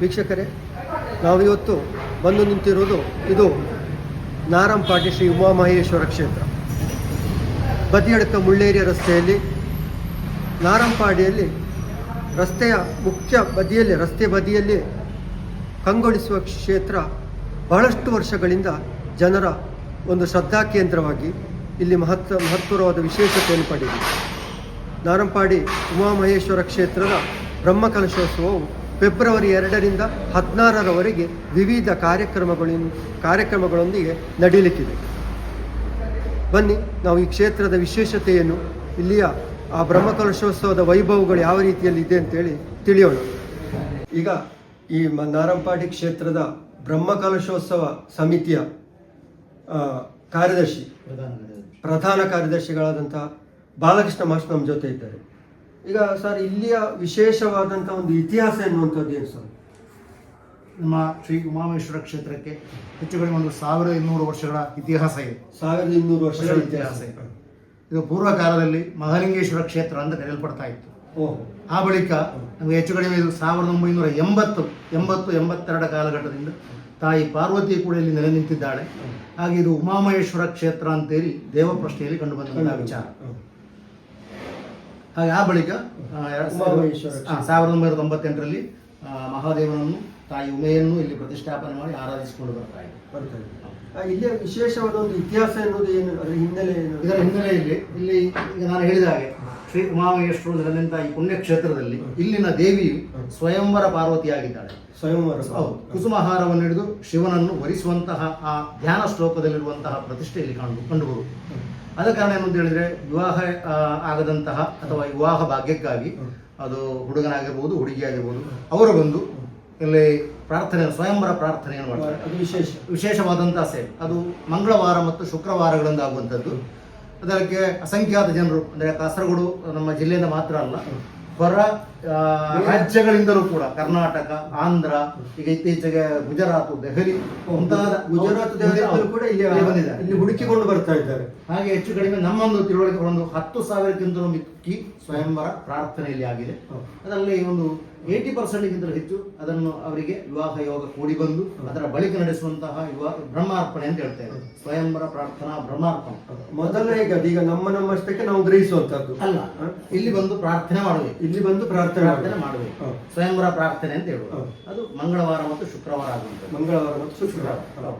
ವೀಕ್ಷಕರೇ, ನಾವಿವತ್ತು ಬಂದು ನಿಂತಿರುವುದು ಇದು ನಾರಂಪಾಟಿ ಶ್ರೀ ಉಮಾಮಹೇಶ್ವರ ಕ್ಷೇತ್ರ. ಬದಿಯಡಕ ಮುಳ್ಳೇರಿಯ ರಸ್ತೆಯಲ್ಲಿ ನಾರಂಪಾಡಿಯಲ್ಲಿ ರಸ್ತೆಯ ಮುಖ್ಯ ಬದಿಯಲ್ಲಿ, ರಸ್ತೆ ಬದಿಯಲ್ಲಿ ಕಂಗೊಳಿಸುವ ಕ್ಷೇತ್ರ ಬಹಳಷ್ಟು ವರ್ಷಗಳಿಂದ ಜನರ ಒಂದು ಶ್ರದ್ಧಾ ಕೇಂದ್ರವಾಗಿ ಇಲ್ಲಿ ಮಹತ್ವ ಮಹತ್ವರವಾದ ವಿಶೇಷತೆಯನ್ನು ಪಡೆದಿದೆ. ನಾರಂಪಾಡಿ ಉಮಾಮಹೇಶ್ವರ ಕ್ಷೇತ್ರದ ಬ್ರಹ್ಮಕಲಶೋತ್ಸವವು ಫೆಬ್ರವರಿ ಎರಡರಿಂದ ಹದಿನಾರರವರೆಗೆ ವಿವಿಧ ಕಾರ್ಯಕ್ರಮಗಳಿನ್ ಕಾರ್ಯಕ್ರಮಗಳೊಂದಿಗೆ ನಡೀಲಿಕ್ಕಿದೆ. ಬನ್ನಿ ನಾವು ಈ ಕ್ಷೇತ್ರದ ವಿಶೇಷತೆಯನ್ನು ಇಲ್ಲಿಯ ಆ ಬ್ರಹ್ಮಕಲಶೋತ್ಸವದ ವೈಭವಗಳು ಯಾವ ರೀತಿಯಲ್ಲಿ ಇದೆ ಅಂತೇಳಿ ತಿಳಿಯೋಣ. ಈಗ ಈ ಮ- ನಾರಂಪಾಡಿ ಕ್ಷೇತ್ರದ ಬ್ರಹ್ಮಕಲಶೋತ್ಸವ ಸಮಿತಿಯ ಕಾರ್ಯದರ್ಶಿ ಪ್ರಧಾನ ಕಾರ್ಯದರ್ಶಿಗಳಾದಂತಹ ಬಾಲಕೃಷ್ಣ ಮಾಸ್ ನಮ್ಮ ಜೊತೆ ಇದ್ದಾರೆ. ಈಗ ಸರ್ ಇಲ್ಲಿಯ ವಿಶೇಷವಾದಂಥ ಒಂದು ಇತಿಹಾಸ ಎನ್ನುವಂಥದ್ದು ಏನು ಸರ್? ನಮ್ಮ ಶ್ರೀ ಉಮಾಮೇಶ್ವರ ಕ್ಷೇತ್ರಕ್ಕೆ ಹೆಚ್ಚು ಕಡಿಮೆ ಒಂದು ಸಾವಿರದ ಇನ್ನೂರು ವರ್ಷಗಳ ಇತಿಹಾಸ ಇದೆ. ಸಾವಿರದ ಇನ್ನೂರು ವರ್ಷಗಳ ಇತಿಹಾಸ. ಇದೆ. ಇದು ಪೂರ್ವ ಕಾಲದಲ್ಲಿ ಮಹಾಲಿಂಗೇಶ್ವರ ಕ್ಷೇತ್ರ ಅಂತ ಕರೆಯಲ್ಪಡ್ತಾ ಇತ್ತು. ಓಹೋ ಆ ಬಳಿಕ ನಮಗೆ ಹೆಚ್ಚು ಕಡಿಮೆ ಇದು ಸಾವಿರದ ಒಂಬೈನೂರ ಎಂಬತ್ತು ಎಂಬತ್ತು ಎಂಬತ್ತೆರಡ ಕಾಲಘಟ್ಟದಿಂದ ತಾಯಿ ಪಾರ್ವತಿ ಕೂಡ ಇಲ್ಲಿ ನೆಲೆ ನಿಂತಿದ್ದಾಳೆ. ಹಾಗೆ ಇದು ಉಮಾಮಹೇಶ್ವರ ಕ್ಷೇತ್ರ ಅಂತೇಳಿ ದೇವಪ್ರಶ್ನೆಯಲ್ಲಿ ಕಂಡುಬಂದ ವಿಚಾರ. ಹಾಗೆ ಆ ಬಳಿಕ ಸಾವಿರದ- ಒಂಬೈನೂರ ತೊಂಬತ್ತೆಂಟರಲ್ಲಿ ಮಹಾದೇವನನ್ನು ತಾಯಿ ಉಮೆಯನ್ನು ಇಲ್ಲಿ ಪ್ರತಿಷ್ಠಾಪನೆ ಮಾಡಿ ಆರಾಧಿಸಿಕೊಂಡು ಬರ್ತಾ ಇದೆ ಬರ್ತಾ ಇದೆ. ಆ, ವಿಶೇಷವಾದ ಒಂದು ಇತಿಹಾಸ ಎನ್ನುವುದು ಏನು ಅದರ ಹಿನ್ನೆಲೆ ಏನು? ಇದರ ಹಿನ್ನೆಲೆಯಲ್ಲಿ ಇಲ್ಲಿ ಈಗ ನಾನು ಹೇಳಿದ ಹಾಗೆ ಶ್ರೀ ಉಮಾಮಹೇಶ್ವರ ನೆಲೆಂತ ಈ ಪುಣ್ಯಕ್ಷೇತ್ರದಲ್ಲಿ ಇಲ್ಲಿನ ದೇವಿಯು ಸ್ವಯಂವರ ಪಾರ್ವತಿಯಾಗಿದ್ದಾಳೆ. ಸ್ವಯಂವರ ಹೌದು. ಕುಸುಮಹಾರವನ್ನು ಹಿಡಿದು ಶಿವನನ್ನು ವರಿಸುವಂತಹ ಆ ಧ್ಯಾನ ಶ್ಲೋಕದಲ್ಲಿರುವಂತಹ ಪ್ರತಿಷ್ಠೆ ಇಲ್ಲಿ ಕಂಡು ಕಂಡುಬರುವುದು ಆದ ಕಾರಣ ಏನು ಅಂತ ಹೇಳಿದ್ರೆ ವಿವಾಹ ಆಗದಂತಹ ಅಥವಾ ವಿವಾಹ ಭಾಗ್ಯಕ್ಕಾಗಿ ಅದು ಹುಡುಗನಾಗಿರ್ಬೋದು ಹುಡುಗಿಯಾಗಿರ್ಬೋದು ಅವರು ಬಂದು ಇಲ್ಲಿ ಪ್ರಾರ್ಥನೆ ಸ್ವಯಂವರ ಪ್ರಾರ್ಥನೆಯನ್ನು ಮಾಡ್ತಾರೆ. ಅದು ವಿಶೇಷ. ವಿಶೇಷವಾದಂತಹ ಸೇವೆ. ಅದು ಮಂಗಳವಾರ ಮತ್ತು ಶುಕ್ರವಾರಗಳಿಂದ ಆಗುವಂಥದ್ದು ಅದಕ್ಕೆ ಅಸಂಖ್ಯಾತ ಜನರು ಅಂದರೆ ಕಾಸರಗೋಡು ನಮ್ಮ ಜಿಲ್ಲೆಯಿಂದ ಮಾತ್ರ ಅಲ್ಲ ಹೊರ ರಾಜ್ಯಗಳಿಂದಲೂ ಕೂಡ ಕರ್ನಾಟಕ ಆಂಧ್ರ ಈಗ ಇತ್ತೀಚೆಗೆ ಗುಜರಾತ್ ದೆಹಲಿ ಮುಂತಾದ ಗುಜರಾತ್ ದೇವತೆಗಳು ಕೂಡ ಇಲ್ಲಿ ಇಲ್ಲಿ ಬಂದಿದ್ದಾರೆ. ಇಲ್ಲಿ ಹುಡುಕಿಕೊಂಡು ಬರ್ತಾ ಇದ್ದಾರೆ. ಹಾಗೆ ಹೆಚ್ಚು ಕಡಿಮೆ ನಮ್ಮೊಂದು ತಿಳುವಳಿಕೆ ಒಂದು ಹತ್ತು ಸಾವಿರಕ್ಕಿಂತಲೂ ಮಿಕ್ಕಿ ಸ್ವಯಂವರ ಪ್ರಾರ್ಥನೆಯಲ್ಲಿ ಆಗಿದೆ. ಅದರಲ್ಲಿ ಒಂದು ಏಯ್ಟಿ ಪರ್ಸೆಂಟ್ಗಿಂತಲೂ ಹೆಚ್ಚು ಅದನ್ನು ಅವರಿಗೆ ವಿವಾಹ ಯೋಗ ಕೂಡಿ ಬಂದು ಅದರ ಬಳಿಕ ನಡೆಸುವಂತಹ ವಿವಾಹ ಬ್ರಹ್ಮಾರ್ಪಣೆ ಅಂತ ಹೇಳ್ತೇವೆ. ಸ್ವಯಂವರ ಪ್ರಾರ್ಥನಾ ಬ್ರಹ್ಮಾರ್ಪಣೆ. ಮೊದಲನೇ ಈಗ ಅದೀಗ ನಮ್ಮ ನಮ್ಮಷ್ಟಕ್ಕೆ ನಾವು ಗ್ರಹಿಸುವಂತದ್ದು ಅಲ್ಲ ಇಲ್ಲಿ ಬಂದು ಪ್ರಾರ್ಥನೆ ಮಾಡಬೇಕು ಇಲ್ಲಿ ಬಂದು ಪ್ರಾರ್ಥನೆ ಪ್ರಾರ್ಥನೆ ಮಾಡಬೇಕು. ಸ್ವಯಂವರ ಪ್ರಾರ್ಥನೆ ಅಂತ ಹೇಳುವುದು ಅದು ಮಂಗಳವಾರ ಮತ್ತು ಶುಕ್ರವಾರ ಆಗುವಂಥದ್ದು. ಮಂಗಳವಾರ ಮತ್ತು ಶುಕ್ರವಾರ.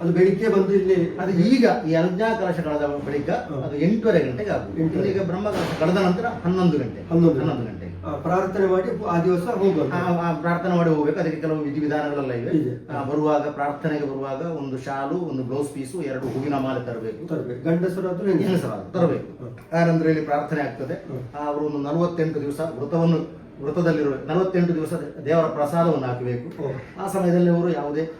ಅದು ಬೆಳಿಗ್ಗೆ ಬಂದು ಇಲ್ಲಿ ಅದು ಈಗ ಈ ಅಜ್ಞಾ ಕಲಶ ಕಳೆದ ಬಳಿಕ ಅದು ಎಂಟೂವರೆ ಗಂಟೆಗೆ ಆಗುತ್ತೆ. ಈಗ ಬ್ರಹ್ಮ ಕಲಶ ಕಳೆದ ನಂತರ ಹನ್ನೊಂದು ಗಂಟೆ. ಹನ್ನೊಂದು ಹನ್ನೊಂದು ಗಂಟೆಗೆ ಆ, ಪ್ರಾರ್ಥನೆ ಮಾಡಿ ಆ ದಿವಸ ಹೋಗಬೇಕು ಆ- ಆ ಪ್ರಾರ್ಥನೆ ಮಾಡಿ ಹೋಗ್ಬೇಕು. ಅದಕ್ಕೆ ಕೆಲವು ವಿಧಿವಿಧಾನಗಳೆಲ್ಲ ಇವೆ. ಇದೆ. ಬರುವಾಗ ಪ್ರಾರ್ಥನೆಗೆ ಬರುವಾಗ ಒಂದು ಶಾಲು ಒಂದು ಬ್ಲೌಸ್ ಪೀಸು ಎರಡು ಹೂವಿನ ಮಾಲೆ ತರಬೇಕು. ತರಬೇಕು. ಗಂಡಸರು ಅಥವಾ ಹೆಂಗಸರಾದ ತರಬೇಕು. ಆನಂತರ ಇಲ್ಲಿ ಪ್ರಾರ್ಥನೆ ಆಗ್ತದೆ. ಆ, ಅವರು ಒಂದು ನಲವತ್ತೆಂಟು ದಿವಸ ವೃತವನ್ನು ವೃತದಲ್ಲಿರುವ ನಲವತ್ತೆಂಟು ದಿವಸ ದೇವರ ಪ್ರಸಾದವನ್ನು ಹಾಕಬೇಕು. ಆ ಸಮಯದಲ್ಲಿ ಅವರು ಯಾವುದೇ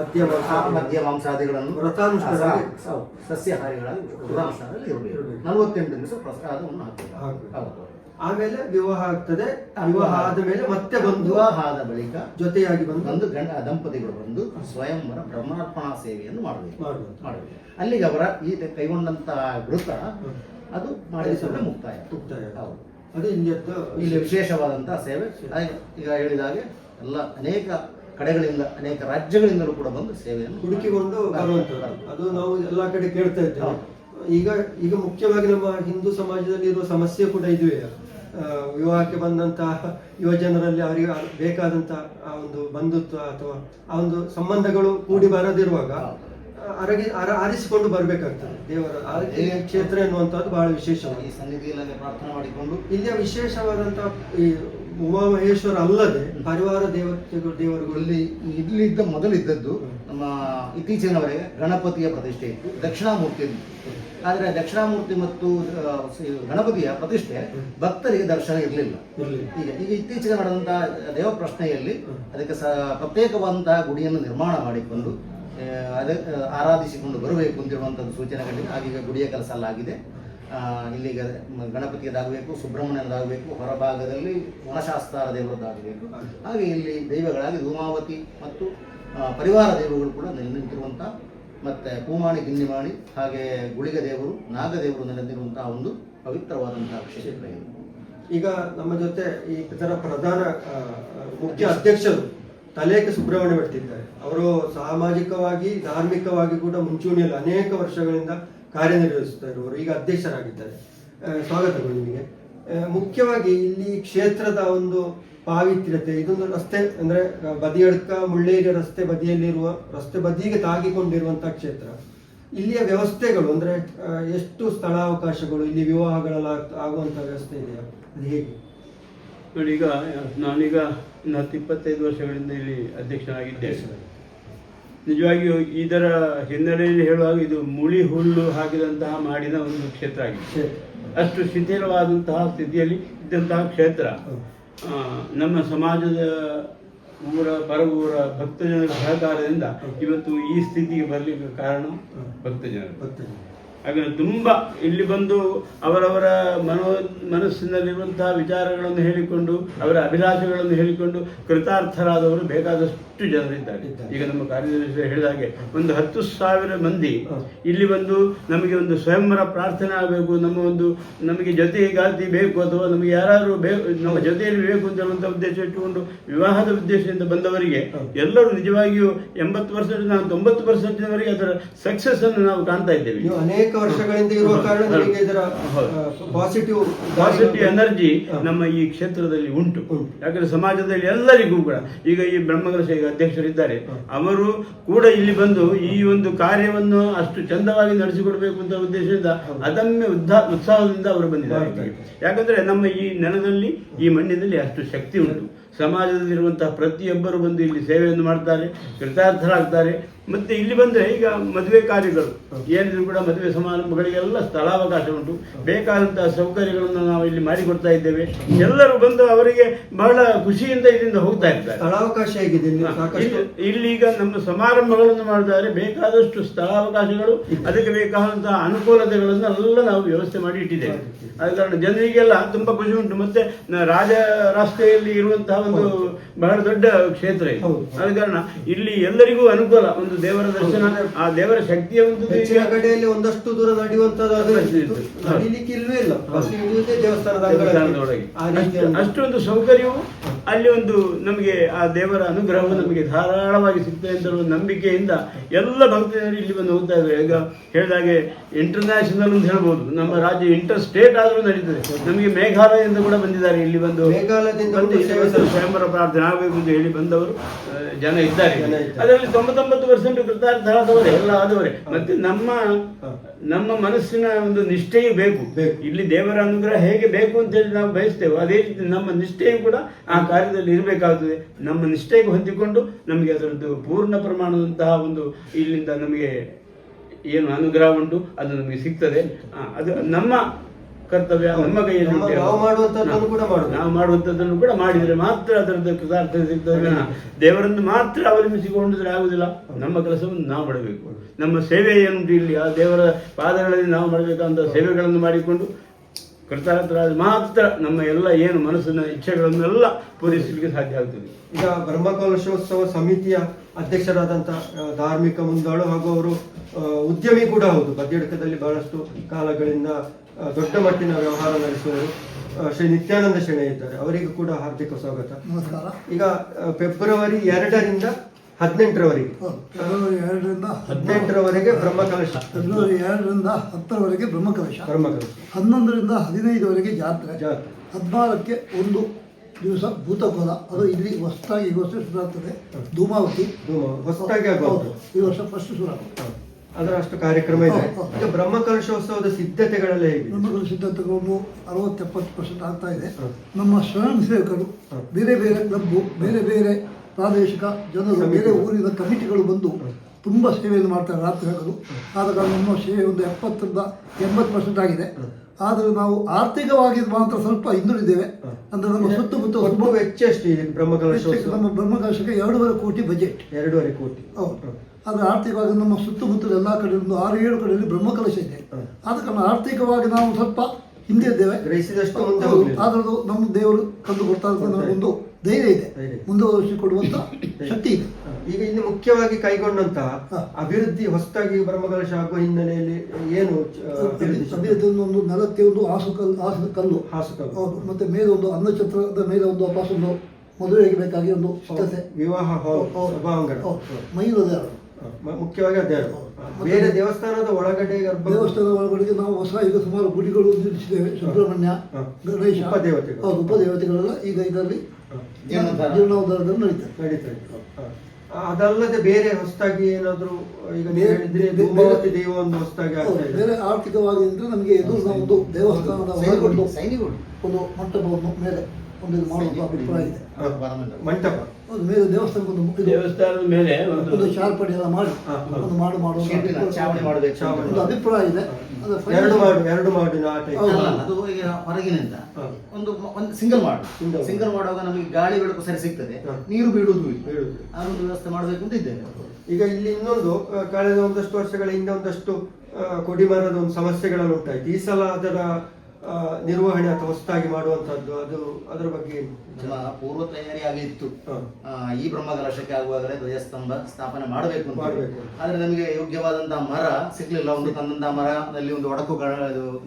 ಮದ್ಯ ಮದ್ಯ ಮಾಂಸಾದಿಗಳನ್ನು ವ್ರತಾನುಷ್ಠಾನದಲ್ಲಿ- ಸಸ್ಯಾಹಾರಿಗಳಾಗಿ ವೃತಾನುಷ್ಠಾನದಲ್ಲಿ ಇರಬೇಕು. ನಲವತ್ತೆಂಟು ದಿವಸ ಪ್ರಸಾದವನ್ನು ಹಾಕಬೇಕು. ಆಮೇಲೆ ವಿವಾಹ ಆಗ್ತದೆ. ಆ, ವಿವಾಹ ಆದ ಮೇಲೆ ಮತ್ತೆ ಬಂದು ವಿವಾಹ ಆದ ಬಳಿಕ ಜೊತೆಯಾಗಿ ಬಂದು ಬಂದು ಗಂಡ ದಂಪತಿಗಳು ಬಂದು ಸ್ವಯಂವರ ಬ್ರಹ್ಮಾರ್ಪಣಾ ಸೇವೆಯನ್ನು ಮಾಡಬೇಕು. ಮಾಡಬೇಕು. ಅಲ್ಲಿಗೆ ಅವರ ಈ ಕೈಗೊಂಡಂತಹ ವೃತ ಹ್ಮ್. ಅದು ಮಾಡಿಸಿದ್ರೆ ಮುಕ್ತಾಯ. ಮುಕ್ತಾಯ. ಹೌದು. ಅದು ಇಲ್ಲಿಯದ್ದು ಇಲ್ಲಿ ವಿಶೇಷವಾದಂತಹ ಸೇವೆ. ಈಗ ಹೇಳಿದ ಹಾಗೆ ಎಲ್ಲ ಅನೇಕ ಕಡೆಗಳಿಂದ ಅನೇಕ ರಾಜ್ಯಗಳಿಂದಲೂ ಕೂಡ ಬಂದು ಸೇವೆಯನ್ನು ಹುಡುಕಿಕೊಂಡು ಅದು ನಾವು ಎಲ್ಲ ಕಡೆ ಕೇಳ್ತಾ ಇದ್ದೇವೆ. ಈಗ ಈಗ ಮುಖ್ಯವಾಗಿ ನಮ್ಮ ಹಿಂದೂ ಸಮಾಜದಲ್ಲಿ ಇರುವ ಸಮಸ್ಯೆ ಕೂಡ ಇದುವೇ. ವಿವಾಹಕ್ಕೆ ಬಂದಂತಹ ಯುವಜನರಲ್ಲಿ ಅವರಿಗೆ ಬೇಕಾದಂತಹ ಆ ಒಂದು ಬಂಧುತ್ವ ಅಥವಾ ಆ ಒಂದು ಸಂಬಂಧಗಳು ಕೂಡಿ ಬರದಿರುವಾಗ ಅರಗಿ ಅರ ಆರಿಸಿಕೊಂಡು ಬರಬೇಕಾಗ್ತದೆ. ದೇವರ ಆ ಕ್ಷೇತ್ರ ಎನ್ನುವಂಥದ್ದು ಬಹಳ ವಿಶೇಷ ಈ ಸನ್ನಿಧಿಯಲ್ಲಿ ಪ್ರಾರ್ಥನೆ ಮಾಡಿಕೊಂಡು. ಇಲ್ಲಿಯ ವಿಶೇಷವಾದಂತಹ ಈ ಉಮಾಮಹೇಶ್ವರ ಅಲ್ಲದೆ ಪರಿವಾರ ದೇವತೆಗಳು ದೇವರುಗಳಲ್ಲಿ ಇಲ್ಲಿದ್ದ ಮೊದಲಿದ್ದದ್ದು ನಮ್ಮ ಇತ್ತೀಚಿನವರೆಗೆ ಗಣಪತಿಯ ಪ್ರತಿಷ್ಠೆ ಇತ್ತು. ದಕ್ಷಿಣಾಮೂರ್ತಿ. ಆದರೆ ದಕ್ಷಿಣಾಮೂರ್ತಿ ಮತ್ತು ಗಣಪತಿಯ ಪ್ರತಿಷ್ಠೆ ಭಕ್ತರಿಗೆ ದರ್ಶನ ಇರಲಿಲ್ಲ. ಈಗ ಈಗ ಇತ್ತೀಚೆಗೆ ನಡೆದಂತಹ ದೇವ ಪ್ರಶ್ನೆಯಲ್ಲಿ ಅದಕ್ಕೆ ಸ ಪ್ರತ್ಯೇಕವಾದಂತಹ ಗುಡಿಯನ್ನು ನಿರ್ಮಾಣ ಮಾಡಿಕೊಂಡು ಅದಕ್ಕೆ ಅದ ಆರಾಧಿಸಿಕೊಂಡು ಬರಬೇಕು ಅಂತಿರುವಂಥದ್ದು ಸೂಚನೆ ಕಂಡಿದೆ ಆಗೀಗ ಗುಡಿಯ ಕೆಲಸ ಎಲ್ಲ ಆಗಿದೆ. ಇಲ್ಲಿಗ ಗಣಪತಿಯದಾಗಬೇಕು ಸುಬ್ರಹ್ಮಣ್ಯನದಾಗಬೇಕು ಹೊರಭಾಗದಲ್ಲಿ ವನಶಾಸ್ತ್ರ ದೇವರದ್ದಾಗಬೇಕು ಹಾಗೆ ಇಲ್ಲಿ ದೈವಗಳಾಗಿ ಧೂಮಾವತಿ ಮತ್ತು ಪರಿವಾರ ದೇವಗಳು ಕೂಡ ನಿಂತಿರುವಂಥ ಮತ್ತು ಪೂಮಾಣಿ ಗಿನ್ನಿಮಾಣಿ ಹಾಗೆ ಗುಳಿಗ ದೇವರು ನಾಗದೇವರು ನೆಲೆದಿರುವಂತಹ ಒಂದು ಪವಿತ್ರವಾದಂತಹ ಕ್ಷೇತ್ರ ಇದು. ಈಗ ನಮ್ಮ ಜೊತೆ ಈ ಇದರ ಪ್ರಧಾನ ಮುಖ್ಯ ಅಧ್ಯಕ್ಷರು ತಲೇಕ ಸುಬ್ರಹ್ಮಣ್ಯ ಬರ್ತಿದ್ದಾರೆ. ಅವರು ಸಾಮಾಜಿಕವಾಗಿ, ಧಾರ್ಮಿಕವಾಗಿ ಕೂಡ ಮುಂಚೂಣಿಯಲ್ಲಿ ಅನೇಕ ವರ್ಷಗಳಿಂದ ಕಾರ್ಯನಿರ್ವಹಿಸ್ತಾ ಇರುವವರು, ಈಗ ಅಧ್ಯಕ್ಷರಾಗಿದ್ದಾರೆ. ಸ್ವಾಗತಗಳು ನಿಮಗೆ. ಮುಖ್ಯವಾಗಿ ಇಲ್ಲಿ ಕ್ಷೇತ್ರದ ಒಂದು ಪಾವಿತ್ರ್ಯತೆ. ಇದೊಂದು ರಸ್ತೆ ಅಂದ್ರೆ ಬದಿಯಡ್ಕ ಮುಳ್ಳೇರಿ ರಸ್ತೆ ಬದಿಯಲ್ಲಿರುವ ರಸ್ತೆ ಬದಿಗೆ ತಾಗಿಕೊಂಡಿರುವಂತಹ ಕ್ಷೇತ್ರ. ಇಲ್ಲಿಯ ವ್ಯವಸ್ಥೆಗಳು ಅಂದ್ರೆ ಎಷ್ಟು ಸ್ಥಳಾವಕಾಶಗಳು ಇಲ್ಲಿ ವಿವಾಹಗಳೆಲ್ಲ ಆಗುವಂಥ ವ್ಯವಸ್ಥೆ ಇದೆಯಾ? ಅದು ಹೇಗೆ? ನೋಡಿ ಈಗ ನಾನೀಗ ಇನ್ನು ಹತ್ತು ಇಪ್ಪತ್ತೈದು ವರ್ಷಗಳಿಂದ ಇಲ್ಲಿ ಅಧ್ಯಕ್ಷನಾಗಿದ್ದೇನೆ. ನಿಜವಾಗಿಯೂ ಇದರ ಹಿನ್ನೆಲೆಯಲ್ಲಿ ಹೇಳುವಾಗ ಇದು ಮುಳಿ ಹುಲ್ಲು ಹಾಕಿದಂತಹ ಮಾಡಿದ ಒಂದು ಕ್ಷೇತ್ರ ಆಗಿದೆ. ಅಷ್ಟು ಶಿಥಿಲವಾದಂತಹ ಸ್ಥಿತಿಯಲ್ಲಿ ಇದ್ದಂತಹ ಕ್ಷೇತ್ರ. ನಮ್ಮ ಸಮಾಜದ ಊರ ಭಕ್ತ ಜನರ ಸಹಕಾರದಿಂದ ಇವತ್ತು ಈ ಸ್ಥಿತಿಗೆ ಬರಲಿಕ್ಕೆ ಕಾರಣ ಭಕ್ತಜನರು. ಗೊತ್ತಿಲ್ಲ ಹಾಗೆ ತುಂಬ ಇಲ್ಲಿ ಬಂದು ಅವರವರ ಮನೋ ಮನಸ್ಸಿನಲ್ಲಿರುವಂತಹ ವಿಚಾರಗಳನ್ನು ಹೇಳಿಕೊಂಡು ಅವರ ಅಭಿಲಾಷೆಗಳನ್ನು ಹೇಳಿಕೊಂಡು ಕೃತಾರ್ಥರಾದವರು ಬೇಕಾದಷ್ಟು ಜನರಿದ್ದಾರೆ. ಈಗ ನಮ್ಮ ಕಾರ್ಯದರ್ಶಿ ಹೇಳಿದ ಹಾಗೆ ಒಂದು ಹತ್ತು ಸಾವಿರ ಮಂದಿ ಇಲ್ಲಿ ಬಂದು ನಮಗೆ ಒಂದು ಸ್ವಯಂವರ ಪ್ರಾರ್ಥನೆ ಆಗಬೇಕು ನಮ್ಮ ಒಂದು ನಮಗೆ ಜೊತೆ ಗಾತಿ ಬೇಕು ಅಥವಾ ನಮಗೆ ಯಾರಾದರೂ ಬೇಕು ನಮ್ಮ ಜೊತೆಯಲ್ಲಿ ಬೇಕು ಅಂತ ಹೇಳುವಂಥ ಉದ್ದೇಶ ಇಟ್ಟುಕೊಂಡು ವಿವಾಹದ ಉದ್ದೇಶದಿಂದ ಬಂದವರಿಗೆ ಎಲ್ಲರೂ ನಿಜವಾಗಿಯೂ ಎಂಬತ್ತು ವರ್ಷದಿಂದ ನಾವು ತೊಂಬತ್ತು ಪರ್ಸೆಂಟ್ನವರೆಗೆ ಅದರ ಸಕ್ಸಸ್ ಅನ್ನು ನಾವು ಕಾಣ್ತಾ ಇದ್ದೇವೆ. ಅನೇಕ ವರ್ಷಗಳಿಂದ ಇರುವ ಕಾರಣ. ನಿಮಗೆ ಇದರ ಪಾಸಿಟಿವ್ ಪಾಸಿಟಿವ್ ಎನರ್ಜಿ ನಮ್ಮ ಈ ಕ್ಷೇತ್ರದಲ್ಲಿ ಉಂಟು. ಯಾಕಂದ್ರೆ ಸಮಾಜದಲ್ಲಿ ಎಲ್ಲರಿಗೂ ಕೂಡ ಈಗ ಈ ಬ್ರಹ್ಮಗಳ ಈಗ ಅಧ್ಯಕ್ಷರಿದ್ದಾರೆ. ಅವರು ಕೂಡ ಇಲ್ಲಿ ಬಂದು ಈ ಒಂದು ಕಾರ್ಯವನ್ನು ಅಷ್ಟು ಚಂದವಾಗಿ ನಡೆಸಿಕೊಡ್ಬೇಕು ಅಂತ ಉದ್ದೇಶದಿಂದ ಅದನ್ನೇ ಉದ್ದ ಉತ್ಸಾಹದಿಂದ ಅವರು ಬಂದಿದ್ದಾರೆ. ಯಾಕಂದ್ರೆ ನಮ್ಮ ಈ ನೆಲದಲ್ಲಿ ಈ ಮಣ್ಣಿನಲ್ಲಿ ಅಷ್ಟು ಶಕ್ತಿ ಉಂಟು. ಸಮಾಜದಲ್ಲಿರುವಂತಹ ಪ್ರತಿಯೊಬ್ಬರು ಬಂದು ಇಲ್ಲಿ ಸೇವೆಯನ್ನು ಮಾಡ್ತಾರೆ ಕೃತಾರ್ಥರಾಗ್ತಾರೆ. ಮತ್ತೆ ಇಲ್ಲಿ ಬಂದ್ರೆ ಈಗ ಮದುವೆ ಕಾರ್ಯಗಳು. ಏನಿದ್ರು ಕೂಡ ಮದುವೆ ಸಮಾರಂಭಗಳಿಗೆಲ್ಲ ಸ್ಥಳಾವಕಾಶ ಉಂಟು. ಬೇಕಾದಂತಹ ಸೌಕರ್ಯಗಳನ್ನು ನಾವು ಇಲ್ಲಿ ಮಾಡಿಕೊಡ್ತಾ ಇದ್ದೇವೆ. ಎಲ್ಲರೂ ಬಂದು ಅವರಿಗೆ ಬಹಳ ಖುಷಿಯಿಂದ ಇಲ್ಲಿಂದ ಹೋಗ್ತಾ ಇರ್ತಾರೆ. ಸ್ಥಳಾವಕಾಶ ಆಗಿದೆ ಇಲ್ಲಿ ಈಗ ನಮ್ಮ ಸಮಾರಂಭಗಳನ್ನು ಮಾಡಿದರೆ ಬೇಕಾದಷ್ಟು ಸ್ಥಳಾವಕಾಶಗಳು ಅದಕ್ಕೆ ಬೇಕಾದಂತಹ ಅನುಕೂಲತೆಗಳನ್ನೆಲ್ಲ ನಾವು ವ್ಯವಸ್ಥೆ ಮಾಡಿ ಇಟ್ಟಿದ್ದೇವೆ. ಆದ ಕಾರಣ ಜನರಿಗೆಲ್ಲ ತುಂಬಾ ಖುಷಿ ಉಂಟು. ಮತ್ತೆ ರಾಜ ರಸ್ತೆಯಲ್ಲಿ ಇರುವಂತಹ ಒಂದು ಬಹಳ ದೊಡ್ಡ ಕ್ಷೇತ್ರ ಇದು. ಆದ ಕಾರಣ ಇಲ್ಲಿ ಎಲ್ಲರಿಗೂ ಅನುಕೂಲ ಒಂದು ದೇವರ ದರ್ಶನ ಆ ದೇವರ ಶಕ್ತಿಯ ಒಂದು ಕಡೆಯಲ್ಲಿ ಒಂದಷ್ಟು ದೂರ ನಡೆಯುವಂತದ್ದು ಅಷ್ಟು- ಅಷ್ಟೊಂದು ಸೌಕರ್ಯವು ಅಲ್ಲಿ ಒಂದು ನಮಗೆ ಆ ದೇವರ ಅನುಗ್ರಹವು ನಮಗೆ ಧಾರಾಳವಾಗಿ ಸಿಗ್ತದೆ ಅಂತ ನಂಬಿಕೆಯಿಂದ ಎಲ್ಲ ಭಕ್ತರು ಇಲ್ಲಿ ಬಂದು ಹೋಗ್ತಾ ಇದ್ದಾರೆ. ಈಗ ಹೇಳಿದಾಗೆ ಇಂಟರ್ನ್ಯಾಷನಲ್ ಅಂತ ಹೇಳ್ಬೋದು. ನಮ್ಮ ರಾಜ್ಯ ಇಂಟರ್ ಸ್ಟೇಟ್ ಆದರೂ ನಡೀತದೆ. ನಮಗೆ ಮೇಘಾಲಯದಿಂದ ಕೂಡ ಬಂದಿದ್ದಾರೆ ಇಲ್ಲಿ ಬಂದು. ಮೇಘಾಲಯದಿಂದ ಪ್ರಾರ್ಥನೆ. ಆಗಬೇಕು ಅಂತ ಹೇಳಿ ಬಂದವರು ಜನ ಇದ್ದಾರೆ. ಅದರಲ್ಲಿ ತೊಂಬತ್ತೊಂಬತ್ತು ಪರ್ಸೆಂಟ್ ಕೃತಾರ್ಥರಾದವರೇ ಎಲ್ಲ ಆದವರೇ. ಮತ್ತೆ ನಮ್ಮ ನಮ್ಮ ಮನಸ್ಸಿನ ಒಂದು ನಿಷ್ಠೆಯೂ ಬೇಕು. ಇಲ್ಲಿ ದೇವರ ಅನುಗ್ರಹ ಹೇಗೆ ಬೇಕು ಅಂತ ಹೇಳಿ ನಾವು ಬಯಸ್ತೇವೆ. ಅದೇ ರೀತಿ ನಮ್ಮ ನಿಷ್ಠೆಯೂ ಕೂಡ ಆ ಕಾರ್ಯದಲ್ಲಿ ಇರಬೇಕಾಗುತ್ತದೆ ನಮ್ಮ ನಿಷ್ಠೆಗೆ ಹೊಂದಿಕೊಂಡು ನಮಗೆ ಅದರದ್ದು ಪೂರ್ಣ ಪ್ರಮಾಣದಂತಹ ಒಂದು ಇಲ್ಲಿಂದ ನಮಗೆ ಏನು ಅನುಗ್ರಹ ಉಂಟು ಅದು ನಮಗೆ ಸಿಗ್ತದೆ. ಅದು ನಮ್ಮ ಕರ್ತವ್ಯ ನಮ್ಮ ಕೈಯಲ್ಲಿ. ನಾವು ಮಾಡುವಂತದ್ದನ್ನು ಕೂಡ ಮಾಡಿದ್ರೆ ನಾವು ಮಾಡುವಂಥದ್ದನ್ನು ಕೂಡ ಮಾಡಿದರೆ ಮಾತ್ರ ಅದರದ್ದು ಕೃತಾರ್ಥ ಸಿಗ್ತದೆ. ದೇವರನ್ನು ಮಾತ್ರ ಅವಲಂಬಿಸಿಕೊಂಡಿದ್ರೆ ಆಗುದಿಲ್ಲ ನಮ್ಮ ಕೆಲಸವನ್ನು ನಾವು ಮಾಡಬೇಕು. ನಮ್ಮ ಸೇವೆ ಏನುಂಟು ಇಲ್ಲಿ ಆ ದೇವರ ಪಾದಗಳಲ್ಲಿ ನಾವು ಮಾಡಬೇಕಾದ ಸೇವೆಗಳನ್ನು ಮಾಡಿಕೊಂಡು ಕೃತಾರ್ಥರಾದ ಮಾತ್ರ ನಮ್ಮ ಎಲ್ಲ ಏನು ಮನಸ್ಸಿನ ಇಚ್ಛೆಗಳನ್ನೆಲ್ಲ ಪೂರೈಸಲಿಕ್ಕೆ ಸಾಧ್ಯ ಆಗ್ತದೆ. ಈಗ ಬ್ರಹ್ಮಕಲಶೋತ್ಸವ ಸಮಿತಿಯ ಅಧ್ಯಕ್ಷರಾದಂತಹ ಧಾರ್ಮಿಕ ಮುಂದಾಳು ಹಾಗೂ ಅವರು ಉದ್ಯಮಿ ಕೂಡ ಹೌದು. ಬದಿಯಡ್ಕದಲ್ಲಿ ಬಹಳಷ್ಟು ಕಾಲಗಳಿಂದ ದೊಡ್ಡ ಮಟ್ಟಿನ ವ್ಯವಹಾರ ನಡೆಸುವವರು ಶ್ರೀ ನಿತ್ಯಾನಂದ ಶೆಣೆ ಇದ್ದಾರೆ. ಅವರಿಗೂ ಕೂಡ ಹಾರ್ದಿಕ ಸ್ವಾಗತ. ನಮಸ್ಕಾರ. ಈಗ ಫೆಬ್ರವರಿ ಎರಡರಿಂದ ಹದಿನೆಂಟರವರೆಗೆ. ಫೆಬ್ರವರಿ ಎರಡರಿಂದ ಹದಿನೆಂಟರವರೆಗೆ ಬ್ರಹ್ಮಕಲಶ ಫೆಬ್ರವರಿ ಎರಡರಿಂದ ಹತ್ತರವರೆಗೆ ಬ್ರಹ್ಮಕಲಶ ಬ್ರಹ್ಮಕಲಶ ಹನ್ನೊಂದರಿಂದ ಹದಿನೈದವರೆಗೆ ಜಾತ್ರೆ. ಜಾತ್ರೆ. ಹದಿನಾರಕ್ಕೆ ಒಂದು ದಿವಸ ಭೂತಕೋಲ. ಅದು ಇಲ್ಲಿ ಹೊಸದಾಗಿ ಈ ವರ್ಷ ಶುರುವಾಗ್ತದೆ ಧೂಮಾವತಿ. ಧೂಮ ಹೊಸದಾಗಿ ಈ ವರ್ಷ ಫಸ್ಟ್ ಶುರುವಾಗ್ತದೆ ಅದರ ಅಷ್ಟು ಕಾರ್ಯಕ್ರಮ ಇದೆ. ಈಗ ಬ್ರಹ್ಮಕಲಶೋತ್ಸವದ ಸಿದ್ಧತೆಗಳೆಲ್ಲ ಹೇಗಿದೆ ನಮ್ಮಗಳ ಸಿದ್ಧತೆಗಳು ಅರವತ್ತೆಪ್ಪತ್ತು ಪರ್ಸೆಂಟ್ ಆಗ್ತಾ ಇದೆ. ನಮ್ಮ ಸ್ವಯಂ ಸೇವಕರು ಬೇರೆ ಬೇರೆ ಕ್ಲಬ್ಬು ಬೇರೆ ಬೇರೆ ಪ್ರಾದೇಶಿಕ ಜನರು ಬೇರೆ ಊರಿನ ಕಮಿಟಿಗಳು ಬಂದು. ತುಂಬ ಸೇವೆಯನ್ನು ಮಾಡ್ತಾರೆ ರಾತ್ರಿ ಹಗಲು. ಆದ ಕಾರಣ ನಮ್ಮ ಸೇವೆ ಒಂದು ಎಪ್ಪತ್ತರಿಂದ ಎಂಬತ್ತು ಪರ್ಸೆಂಟ್ ಆಗಿದೆ. ಆದರೂ ನಾವು ಆರ್ಥಿಕವಾಗಿ ಮಾತ್ರ ಸ್ವಲ್ಪ ಹಿಂದುಳಿದ್ದೇವೆ. ಅಂದ್ರೆ ನಮ್ಮ ಸುತ್ತಮುತ್ತ ವೆಚ್ಚ ಎಷ್ಟು ನಮ್ಮ ಬ್ರಹ್ಮಕಲಶಕ್ಕೆ ಎರಡೂವರೆ ಕೋಟಿ ಬಜೆಟ್ ಎರಡೂವರೆ ಕೋಟಿ. ಹೌದು. ಆದರೆ ಆರ್ಥಿಕವಾಗಿ ನಮ್ಮ ಸುತ್ತಮುತ್ತಲ ಎಲ್ಲ ಕಡೆ ಒಂದು ಆರು ಏಳು ಕಡೆಯಲ್ಲಿ ಬ್ರಹ್ಮಕಲಶ ಇದೆ. ಆದ ಕಾರಣ ಆರ್ಥಿಕವಾಗಿ ನಾವು ಸ್ವಲ್ಪ ಹಿಂದೆ ಇದ್ದೇವೆ. ಹೌದು. ನಮ್ಮ ದೇವರು ಕಂಡು ಕೊಡ್ತಾ ಒಂದು ಧೈರ್ಯ ಇದೆ. ಮುಂದುವರಿಸಿ ಕೊಡುವಂತ ಶಕ್ತಿ ಇದೆ. ಈಗ ಇಲ್ಲಿ ಮುಖ್ಯವಾಗಿ ಕೈಗೊಂಡಂತಹ ಹಾ. ಅಭಿವೃದ್ಧಿ ಹೊಸದಾಗಿ ಬ್ರಹ್ಮಕಲಶ ಆಗುವ ಹಿನ್ನೆಲೆಯಲ್ಲಿ ಏನು ಅಭಿವೃದ್ಧಿ ಒಂದು ನೆಲಕ್ಕೆ ಒಂದು ಹಾಸು ಕಲ್ಲು ಹಾಸು ಕಲ್ಲು. ಹಾಸು ಕಲ್ಲು. ಮತ್ತೆ ಮೇಲೆ ಒಂದು ಅನ್ನಚತ್ರದ ಮೇಲೆ ಒಂದು ಅಪಾಸ ಒಂದು ಮದುವೆಗೆ ಬೇಕಾಗಿ ಒಂದು ವಿವಾಹ ಮೈಲದ ಮುಖ್ಯವಾಗಿ ಅದೇ ಬೇರೆ ದೇವಸ್ಥಾನದ ಒಳಗಡೆ ದೇವಸ್ಥಾನದ ಒಳಗಡೆಗೆ ನಾವು ಹೊಸ ಈಗ ಸುಮಾರು ಗುಡಿಗಳು ನಿರ್ಮಿಸಿದ್ದೇವೆ. ಸುಬ್ರಹ್ಮಣ್ಯ. ಗಣೇಶ. ಉಪದೇವತೆಗಳು. ಹೌದು ಉಪದೇವತೆಗಳೆಲ್ಲ ಈಗ ಇದರಲ್ಲಿ. ಜೀರ್ಣೋದ್ಧಾರದಲ್ಲಿ ನಡೀತದೆ. ನಡೀತಾ ಅದಲ್ಲದೆ ಬೇರೆ ಹೊಸದಾಗಿ ಏನಾದ್ರು ಈಗ ಧೂಮಾವತಿ ದೇವ ಒಂದು ಹೊಸದಾಗಿ ಬೇರೆ ಆರ್ಥಿಕವಾಗಿ ಅಂದ್ರೆ ನಮಗೆ ಎದುರು ನಾವು ಒಂದು ದೇವಸ್ಥಾನದ ಒಳಗೊಂಡು ಒಂದು ಒಂದು ಮಂಟಪವನ್ನು ಮೇಲೆ ಒಂದು ಇದು ಮಾಡುವ ಅಭಿಪ್ರಾಯ ಇದೆ. ಮಂಟಪ ಒಂದು ಮೇಲೆ. ದೇವಸ್ಥಾನಕ್ಕೊಂದು ಇದು ದೇವಸ್ಥಾನದ ಮೇಲೆ ಒಂದು ಒಂದು ಶಾರ್ಪಡಿ ಎಲ್ಲ ಮಾಡಿ. ಒಂದು ಮಾಡು ಮಾಡುವ ಚಾವಣಿ ಮಾಡಬೇಕು. ಒಂದು ಅಭಿಪ್ರಾಯ ಇದೆ. ಎರಡು ಮಾಡು ಎರಡು ಮಾಡಿನ ಆ type. ಅದು ಈಗ ಹೊರಗಿನಿಂದ. ಒಂದು ಒಂದು ಸಿಂಗಲ್ ಮಾಡು. ಸಿಂಗಲ್ ಮಾಡುವಾಗ ನಮಗೆ ಗಾಳಿ ಬೆಳಕು ಸರಿ ಸಿಗ್ತದೆ. ನೀರು ಬೀಳುವುದು ಆ ಒಂದು ವ್ಯವಸ್ಥೆ ಮಾಡಬೇಕು ಅಂತ ಇದ್ದೇನೆ. ಈಗ ಇಲ್ಲಿ ಇನ್ನೊಂದು ಕಳೆದ ಒಂದಷ್ಟು ವರ್ಷಗಳ ಹಿಂದೆ ಒಂದಷ್ಟು ಕೊಡಿಮರದ ಒಂದು ಸಮಸ್ಯೆಗಳನ್ನು ಉಂಟಾಯ್ತು ಈ ಸಲ ಅದರ ನಿರ್ವಹಣೆ ಅಥವಾ ಹೊಸದಾಗಿ ಮಾಡುವಂತದ್ದು ಅದು ಅದರ ಬಗ್ಗೆ ನಮ್ಮ ಪೂರ್ವ ತಯಾರಿ ಆಗಿ ಇತ್ತು. ಈ ಬ್ರಹ್ಮಕಲಶಕ್ಕೆ ಆಗುವಾಗಲೇ ಧ್ವಜಸ್ತಂಭ ಸ್ಥಾಪನೆ ಮಾಡಬೇಕು ಅಂತ. ಆದ್ರೆ ನಮಗೆ ಯೋಗ್ಯವಾದಂತಹ ಮರ ಸಿಗ್ಲಿಲ್ಲ. ಒಂದು ತಂದಂತಹ ಮರದಲ್ಲಿ ಒಂದು ಒಡಕು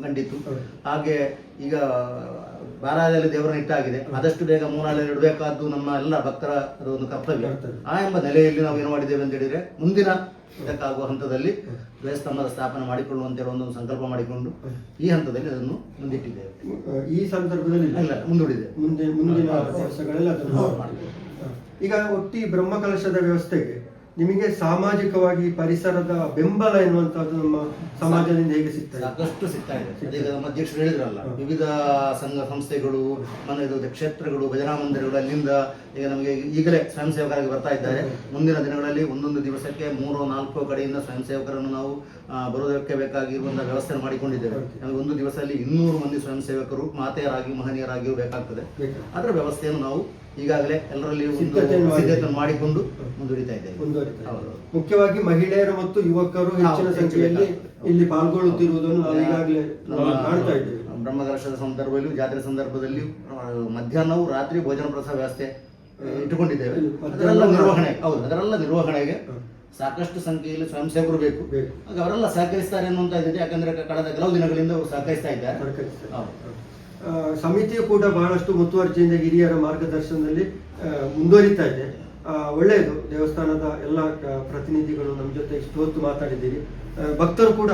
ಕಂಡಿತ್ತು. ಹಾಗೆ ಈಗ ಬಾರಾದಲ್ಲಿ ದೇವರನ್ನ ಇಟ್ಟಾಗಿದೆ. ಆದಷ್ಟು ಬೇಗ ಮೂರಾಲಯ ಇಡಬೇಕಾದ್ದು ನಮ್ಮ ಎಲ್ಲ ಭಕ್ತರ ಅದು ಒಂದು ಕರ್ತವ್ಯ. ಕರ್ತವ್ಯ. ಆ ಎಂಬ ನೆಲೆಯಲ್ಲಿ ನಾವು ಏನು ಮಾಡಿದ್ದೇವೆ ಅಂತ ಹೇಳಿದ್ರೆ ಮುಂದಿನ ಇದಕ್ಕಾಗುವ ಹಂತದಲ್ಲಿ ಧ್ವಜಸ್ತಂಭದ ಸ್ಥಾಪನೆ ಮಾಡಿಕೊಳ್ಳುವಂತ ಒಂದು ಸಂಕಲ್ಪ ಮಾಡಿಕೊಂಡು ಈ ಹಂತದಲ್ಲಿ ಅದನ್ನು ಮುಂದಿಟ್ಟಿದ್ದೇವೆ ಈ ಸಂದರ್ಭದಲ್ಲಿ ಇಲ್ಲ. ಮುಂದೂಡಿದ್ದೇವೆ ಮುಂದೆ ಮುಂದಿನ ವರ್ಷಗಳೆಲ್ಲ ಅದನ್ನು. ಈಗ ಒಟ್ಟಿ ಬ್ರಹ್ಮಕಲಶದ ವ್ಯವಸ್ಥೆಗೆ ನಿಮಗೆ ಸಾಮಾಜಿಕವಾಗಿ ಪರಿಸರದ ಬೆಂಬಲ ಎನ್ನುವಂಥದ್ದು ನಮ್ಮ ಸಮಾಜದಿಂದ ಹೇಗೆ ಸಿಗ್ತದೆ? ಸಾಕಷ್ಟು ಸಿಗ್ತಾ ಇದೆ. ಈಗ ನಮ್ಮ ಅಧ್ಯಕ್ಷರು ಹೇಳಿದ್ರಲ್ಲ ವಿವಿಧ ಸಂಘ ಸಂಸ್ಥೆಗಳು ಮನೆ ಕ್ಷೇತ್ರಗಳು ಭಜನಾ ಮಂದಿರಗಳು ಅಲ್ಲಿಂದ ಈಗ ನಮಗೆ ಈಗಲೇ ಸ್ವಯಂ ಸೇವಕರಾಗಿ ಬರ್ತಾ ಇದ್ದಾರೆ. ಮುಂದಿನ ದಿನಗಳಲ್ಲಿ ಒಂದೊಂದು ದಿವಸಕ್ಕೆ ಮೂರು ನಾಲ್ಕು ಕಡೆಯಿಂದ ಸ್ವಯಂ ಸೇವಕರನ್ನು ನಾವು ಬರೋದಕ್ಕೆ ಬೇಕಾಗಿರುವಂತಹ ವ್ಯವಸ್ಥೆ ಮಾಡಿಕೊಂಡಿದ್ದೇವೆ. ನಮಗೆ ಒಂದು ದಿವಸದಲ್ಲಿ ಇನ್ನೂರು ಮಂದಿ ಸ್ವಯಂ ಸೇವಕರು ಮಾತೆಯರಾಗಿ ಮಹನೀಯರಾಗಿಯೂ ಬೇಕಾಗ್ತದೆ. ಅದರ ವ್ಯವಸ್ಥೆಯನ್ನು ನಾವು ಈಗಾಗಲೇ ಎಲ್ಲರಲ್ಲಿ ಒಂದು ಸಿದ್ಧತೆಯನ್ನು ಮಾಡಿಕೊಂಡು ಮುಂದುವರಿತಾ ಇದ್ದೇವೆ. ಇದೆ. ಮುಖ್ಯವಾಗಿ ಮಹಿಳೆಯರು ಮತ್ತು ಯುವಕರು ಹೆಚ್ಚಿನ ಸಂಖ್ಯೆಯಲ್ಲಿ ಇಲ್ಲಿ ಪಾಲ್ಗೊಳ್ಳುತ್ತಿರುವುದನ್ನು ನಾವು ಈಗಾಗಲೇ ಕಾಣ್ತಾ ಇದ್ದೇವೆ. ಬ್ರಹ್ಮಕಲಶದ ಸಂದರ್ಭದಲ್ಲಿಯೂ ಜಾತ್ರೆ ಸಂದರ್ಭದಲ್ಲಿಯೂ ಮಧ್ಯಾಹ್ನವು ರಾತ್ರಿ ಭೋಜನ ಪ್ರಸಾದ ವ್ಯವಸ್ಥೆ ಇಟ್ಟುಕೊಂಡಿದ್ದೇವೆ. ಅದರಲ್ಲ ನಿರ್ವಹಣೆ ಹೌದು ಅದರೆಲ್ಲ ನಿರ್ವಹಣೆಗೆ ಸಾಕಷ್ಟು ಸಂಖ್ಯೆಯಲ್ಲಿ ಸ್ವಯಂ ಸೇವಕರು ಬೇಕು. ಅವರೆಲ್ಲ ಸಹಕರಿಸ್ತಾರೆ ಅನ್ನುವಂತ ಇದೆ ಯಾಕಂದ್ರೆ ಕಳೆದ ಕೆಲವು ದಿನಗಳಿಂದ ಅವರು ಸಹಕರಿಸ್ತಾ ಇದ್ದಾರೆ. ಸಮಿತಿಯು ಕೂಡ ಬಹಳಷ್ಟು ಮುತುವರ್ಜಿಯಿಂದ ಹಿರಿಯರ ಮಾರ್ಗದರ್ಶನದಲ್ಲಿ ಮುಂದುವರಿತಾ ಇದೆ. ಒಳ್ಳೆಯದು. ದೇವಸ್ಥಾನದ ಎಲ್ಲ ಪ್ರತಿನಿಧಿಗಳು ನಮ್ಮ ಜೊತೆ ಇಷ್ಟು ಹೊತ್ತು ಮಾತಾಡಿದ್ದೀರಿ ಭಕ್ತರು ಕೂಡ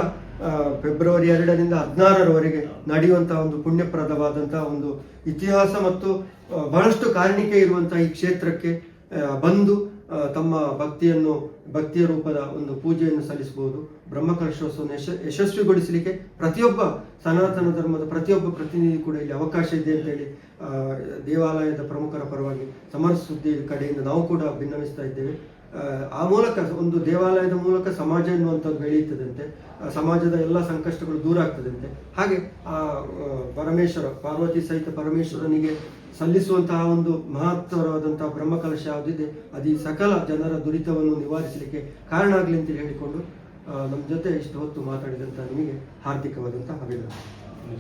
ಫೆಬ್ರವರಿ ಎರಡರಿಂದ ಹದಿನಾರರವರೆಗೆ ನಡೆಯುವಂತಹ ಒಂದು ಪುಣ್ಯಪ್ರದವಾದಂತಹ ಒಂದು ಇತಿಹಾಸ ಮತ್ತು ಬಹಳಷ್ಟು ಕಾರಣಿಕೆ ಇರುವಂತಹ ಈ ಕ್ಷೇತ್ರಕ್ಕೆ ಬಂದು ತಮ್ಮ ಭಕ್ತಿಯನ್ನು, ಭಕ್ತಿಯ ರೂಪದ ಒಂದು ಪೂಜೆಯನ್ನು ಸಲ್ಲಿಸಬಹುದು. ಬ್ರಹ್ಮಕಲಶೋತ್ಸವವನ್ನು ಯಶ, ಯಶಸ್ವಿಗೊಳಿಸಲಿಕ್ಕೆ ಪ್ರತಿಯೊಬ್ಬ ಸನಾತನ ಧರ್ಮದ ಪ್ರತಿಯೊಬ್ಬ ಪ್ರತಿನಿಧಿ ಕೂಡ ಇಲ್ಲಿ ಅವಕಾಶ ಇದೆ ಅಂತೇಳಿ ದೇವಾಲಯದ ಪ್ರಮುಖರ ಪರವಾಗಿ ಸಮರ ಸುದ್ದಿ ಕಡೆಯಿಂದ ನಾವು ಕೂಡ ಭಿನ್ನವಿಸ್ತಾ ಇದ್ದೇವೆ. ಆ, ಮೂಲಕ ಒಂದು ದೇವಾಲಯದ ಮೂಲಕ ಸಮಾಜ ಎನ್ನುವಂಥದ್ದು ಬೆಳೆಯುತ್ತದಂತೆ ಸಮಾಜದ ಎಲ್ಲ ಸಂಕಷ್ಟಗಳು ದೂರ ಆಗ್ತದಂತೆ. ಹಾಗೆ ಆ ಪರಮೇಶ್ವರ ಪಾರ್ವತಿ ಸಹಿತ ಪರಮೇಶ್ವರನಿಗೆ ಸಲ್ಲಿಸುವಂತಹ ಒಂದು ಮಹತ್ತರವಾದಂತಹ ಬ್ರಹ್ಮಕಲಶ ಯಾವುದಿದೆ ಅದು ಈ ಸಕಲ ಜನರ ದುರಿತವನ್ನು ನಿವಾರಿಸಲಿಕ್ಕೆ ಕಾರಣ ಆಗಲಿ ಅಂತ ಹೇಳಿಕೊಂಡು ನಮ್ಮ ಜೊತೆ ಇಷ್ಟು ಹೊತ್ತು ಮಾತಾಡಿದಂಥ ನಿಮಗೆ ಹಾರ್ದಿಕವಾದಂತಹ ಅಭಿನಂದನೆ.